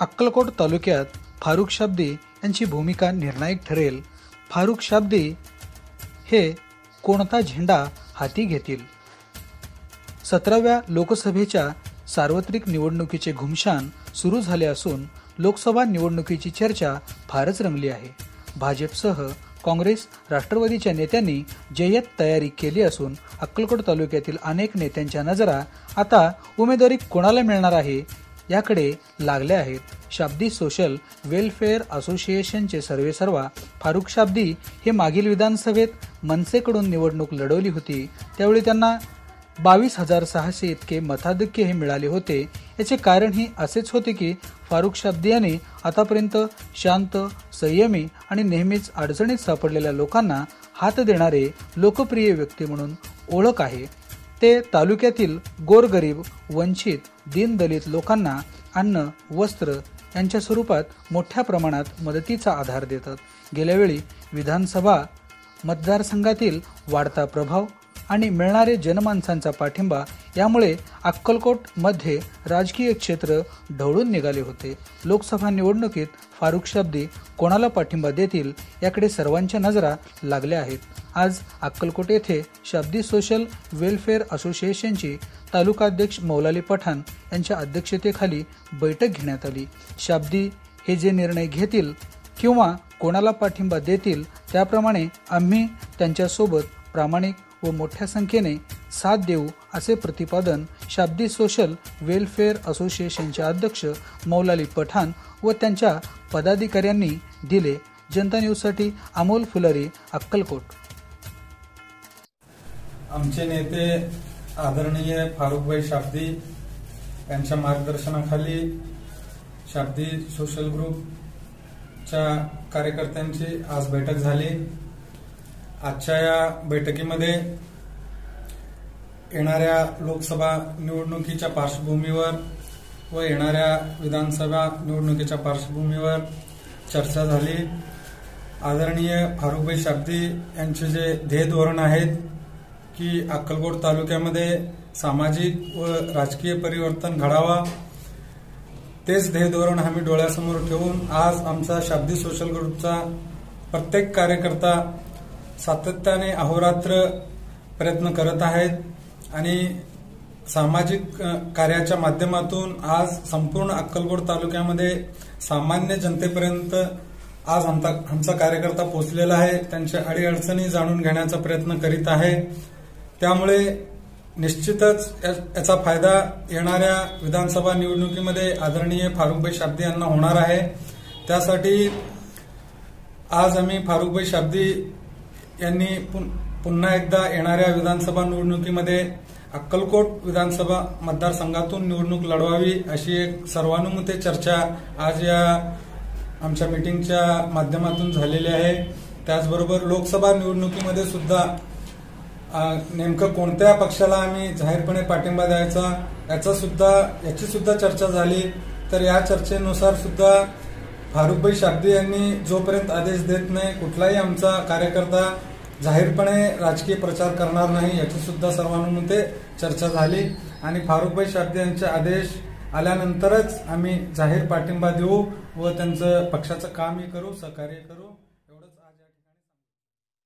अक्कलकोट तालुक्यात फारुख शाब्दी यांची भूमिका निर्णायक ठरेल. फारुख शाब्दी हे कोणता झेंडा हाती घेतील? सतराव्या लोकसभेच्या सार्वत्रिक निवडणुकीचे घुमशान सुरू झाले असून लोकसभा निवडणुकीची चर्चा फारच रंगली आहे. भाजपसह काँग्रेस राष्ट्रवादीच्या नेत्यांनी जय्यत तयारी केली असून अक्कलकोट तालुक्यातील अनेक नेत्यांच्या नजरा आता उमेदवारी कोणाला मिळणार आहे याकडे लागले आहेत. शाब्दी सोशल वेलफेअर असोसिएशनचे सर्वेसर्वा फारुख शाब्दी हे मागील विधानसभेत मनसेकडून निवडणूक लढवली होती. त्यावेळी त्यांना बावीस हजार सहाशे इतके मताधिक्य हे मिळाले होते. याचे कारणही असेच होते की फारुख शाब्दी यांनी आतापर्यंत शांत संयमी आणि नेहमीच अडचणीत सापडलेल्या लोकांना हात देणारे लोकप्रिय व्यक्ती म्हणून ओळख आहे. ते तालुक्यातील गोरगरीब वंचित दीनदलित लोकांना अन्न वस्त्र यांच्या स्वरूपात मोठ्या प्रमाणात मदतीचा आधार देतात. गेल्यावेळी विधानसभा मतदारसंघातील वाढता प्रभाव आणि मिळणारे जनमानसांचा पाठिंबा यामुळे अक्कलकोटमध्ये राजकीय क्षेत्र ढवळून निघाले होते. लोकसभा निवडणुकीत फारुख शब्दी कोणाला पाठिंबा देतील याकडे सर्वांच्या नजरा लागल्या आहेत. आज अक्कलकोट येथे शब्दी सोशल वेलफेअर असोसिएशनची तालुकाध्यक्ष मौलाली पठाण यांच्या अध्यक्षतेखाली बैठक घेण्यात आली. शाब्दी हे जे निर्णय घेतील किंवा कोणाला पाठिंबा देतील त्याप्रमाणे आम्ही त्यांच्यासोबत प्रामाणिक व मोठ्या संख्येने साथ देऊ असे प्रतिपादन शाब्दी सोशल वेलफेअर असोसिएशनचे अध्यक्ष मौलाली पठाण व त्यांच्या पदाधिकाऱ्यांनी दिले. जनता न्यूजसाठी अमोल फुलरी अक्कलकोट. आमचे नेते आदरणीय फारुखभाई शाब्दी यांच्या मार्गदर्शनाखाली शाब्दी सोशल ग्रुपच्या कार्यकर्त्यांची आज बैठक झाली. आजच्या या बैठकीमध्ये येणाऱ्या लोकसभा निवडणुकीच्या पार्श्वभूमीवर व येणाऱ्या विधानसभा निवडणुकीच्या पार्श्वभूमीवर चर्चा झाली. आदरणीय फारुखभाई शाब्दी यांचे जे ध्येय धोरण आहेत की अक्कलकोट तालुक्यामध्ये सामाजिक व राजकीय परिवर्तन घडावा तेच ध्येय धोरण आम्ही डोळ्यासमोर ठेवून आज आमचा शाब्दी सोशल ग्रुपचा प्रत्येक कार्यकर्ता सातत्याने अहोरात्र प्रयत्न करत आहेत. आणि सामाजिक कार्याच्या माध्यमातून आज संपूर्ण अक्कलकोट तालुक्यामध्ये सामान्य जनतेपर्यंत आज आमचा आमचा कार्यकर्ता पोहोचलेला आहे. त्यांच्या अडीअडचणी जाणून घेण्याचा प्रयत्न करीत आहे. त्यामुळे निश्चितच याचा फायदा येणाऱ्या विधानसभा निवडणुकीमध्ये आदरणीय फारुखभाई शाब्दी यांना होणार आहे. त्यासाठी आज आम्ही फारुखभाई शाब्दी यांनी पुन्हा एकदा येणाऱ्या विधानसभा निवडणुकीमध्ये अक्कलकोट विधानसभा मतदारसंघातून निवडणूक लढवावी अशी एक सर्वानुमते चर्चा आज या आमच्या मिटिंगच्या माध्यमातून झालेली आहे. त्याचबरोबर लोकसभा निवडणुकीमध्ये सुद्धा नेमकं कोणत्या पक्षाला आम्ही जाहीरपणे पाठिंबा द्यायचा याचा सुद्धा याची सुद्धा चर्चा झाली. तर या चर्चेनुसार सुद्धा फारुखभाई शाब्दी यांनी जोपर्यंत आदेश देत नाही कुठलाही आमचा कार्यकर्ता जाहीरपणे राजकीय प्रचार करणार नाही याची सुद्धा सर्वानुमते चर्चा झाली. आणि फारुखभाई शाब्दी यांचे आदेश आल्यानंतरच आम्ही जाहीर पाठिंबा देऊ व त्यांचं पक्षाचं कामही करू सहकार्य करू.